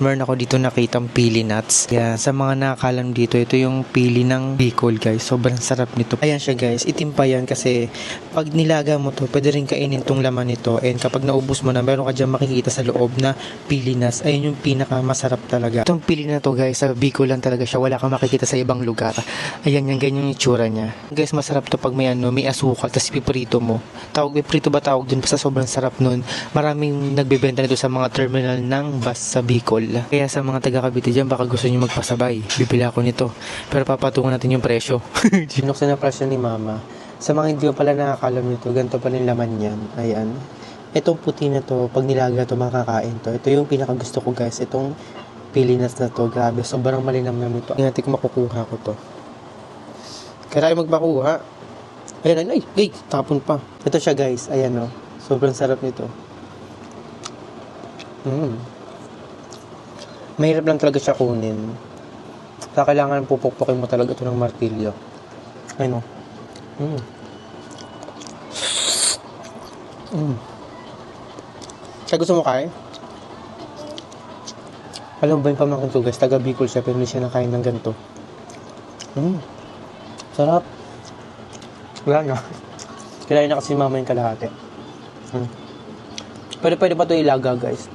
Meron ako dito nakitang pili nuts. Kaya sa mga nakakalam dito, ito yung pili ng Bicol guys. Sobrang sarap nito. Ayan siya guys. Itim pa yan kasi pag nilaga mo to, pwede rin kainin tong laman nito. And kapag naubos mo na, meron ka dyan makikita sa loob na pili nuts. Ayun yung pinaka masarap talaga. Itong pili na to guys, sa Bicol lang talaga siya. Wala kang makikita sa ibang lugar. Ayan yan, ganyan yung itsura niya. Guys, masarap to pag may ano, may asukal, tapos piprito mo. Tawag, piprito ba tawag dun? Basta sobrang sarap nun. Maraming nagbebenta nito sa mga terminal ng bus sa Bicol. Kaya sa mga taga Cavite dyan, baka gusto nyo magpasabay. Bibili ako nito. Pero papatungan natin yung presyo. Sinuksan na presyo ni Mama. Sa mga hindi ko pala nakakalam nito, ganito pa rin laman yan. Ayan. Itong puti na to, pag nilaga to, makakain to. Ito yung pinaka gusto ko guys. Itong pilinas na to, grabe. Sobrang malinam na nito. Tingnan natin makukuha ko to. Kaya tayo magpakuha. Ayan, ay, ay, ay, tapon pa. Ito siya guys, ayan o. Sobrang sarap nito. Mm. Mahirap lang talaga siya kunin. Kaya kailangan pupukpukin mo talaga ito ng martilyo. Ayun o. Mm. Mm. Kaya gusto mo kain? Alam ba yung pamangkin ko guys, taga Bicol siya pero hindi siya nakain ng ganito. Mm. Sarap. Wala na. Kailangan na kasi mama yung kalahati. Hmm. Pwede pwede pa ito ilaga guys.